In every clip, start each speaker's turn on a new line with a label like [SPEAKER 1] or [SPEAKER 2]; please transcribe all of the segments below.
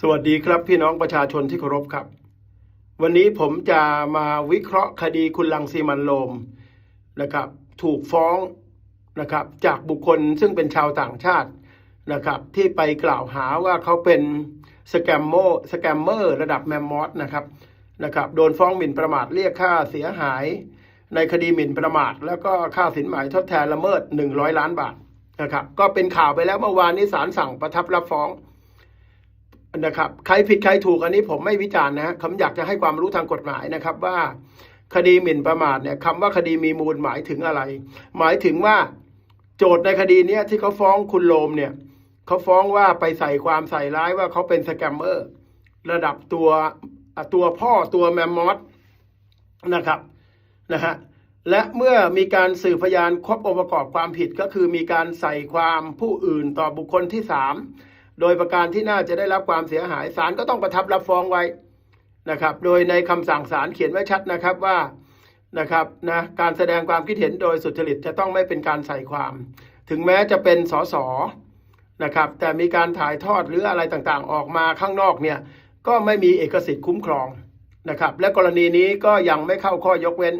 [SPEAKER 1] สวัสดีครับพี่น้องประชาชนที่เคารพครับ วันนี้ผมจะมาวิเคราะห์คดีคุณลังสีมันโลมนะครับ ถูกฟ้องนะครับ จากบุคคลซึ่งเป็นชาวต่างชาตินะครับ ที่ไปกล่าวหาว่าเขาเป็นสแกมโมสแกมเมอร์ระดับแมมมอสนะครับนะครับ โดนฟ้องหมิ่นประมาทเรียกค่าเสียหาย ในคดีหมิ่นประมาท แล้วก็ค่าสินหมายทดแทนละเมิด 100 ล้านบาทนะครับ ก็เป็นข่าวไปแล้วเมื่อวานนี้ศาลสั่งประทับรับฟ้อง นะครับใครผิดใครถูกอันนี้ผมไม่วิจารณ์นะฮะผมอยากจะให้ความรู้ทางกฎหมายนะครับว่า คดีหมิ่นประมาทเนี่ยคำว่าคดีมีมูลหมายถึงอะไร หมายถึงว่าโจทย์ในคดีเนี้ยที่เขาฟ้องคุณโลมเนี่ยเขาฟ้องว่าไปใส่ความใส่ร้ายว่าเขาเป็นสแกมเมอร์ระดับตัวตัวพ่อตัวแมมมอสนะครับนะฮะและเมื่อมีการสืบพยานครบองค์ประกอบความผิดก็คือมีการใส่ความผู้อื่นต่อบุคคลที่สาม โดยประการที่น่าจะได้รับความเสียหายศาลก็ต้องประทับรับฟ้องไว้นะครับ โดยในคำสั่งศาลเขียนไว้ชัดนะครับว่านะครับนะการแสดงความคิดเห็นโดยสุจริตจะต้องไม่เป็นการใส่ความ ถึงแม้จะเป็นสสนะครับแต่มีการถ่ายทอดหรืออะไรต่างๆ ออกมาข้างนอกเนี่ยก็ไม่มีเอกสิทธิ์คุ้มครองนะครับ และกรณีนี้ก็ยังไม่เข้าข้อยกเว้น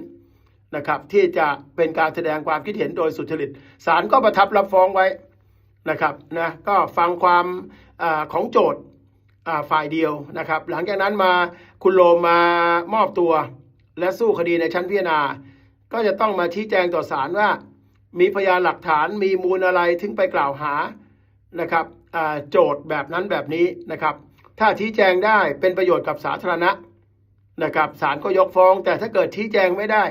[SPEAKER 1] นะครับ ที่จะเป็นการแสดงความคิดเห็นโดยสุจริตศาลก็ประทับรับฟ้องไว้ นะครับนะก็ฟังความอของโจทย์ฝ่ายเดียวนะครับ หลังจากนั้นมาคุณโลมามอบตัว และสู้คดีในชั้นพิจารณา ก็จะต้องมาชี้แจงต่อศาลว่า มีพยานหลักฐานมีมูลอะไรถึงไปกล่าวหานะครับโจทย์แบบนั้นแบบนี้นะครับ ถ้าชี้แจงได้เป็นประโยชน์กับสาธารณะนะครับศาลก็ยกฟ้อง แต่ถ้าเกิดชี้แจงไม่ได้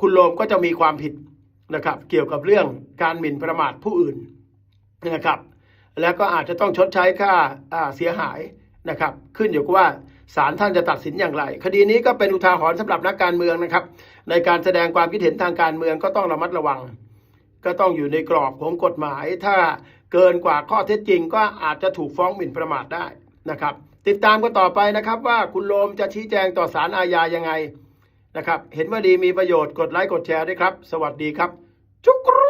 [SPEAKER 1] คุณโลมก็จะมีความผิดนะครับ เกี่ยวกับเรื่องการหมิ่นประมาทผู้อื่น นะครับ แล้วก็อาจจะต้องชดใช้ค่าอ่าเสียหายนะครับ ขึ้นอยู่กับว่าศาลท่านจะตัดสินอย่างไร คดีนี้ก็เป็นอุทาหรณ์สำหรับนักการเมืองนะครับ ในการแสดงความคิดเห็นทางการเมืองก็ต้องระมัดระวัง ก็ต้องอยู่ในกรอบของกฎหมาย ถ้าเกินกว่าข้อเท็จจริง ก็อาจจะถูกฟ้องหมิ่นประมาทได้นะครับ ติดตามกันต่อไปนะครับ ว่าคุณโลมจะชี้แจงต่อศาลอาญายังไงนะครับ เห็นว่าดีมีประโยชน์กดไลค์กดแชร์ด้วยครับ สวัสดีครับ จุกรู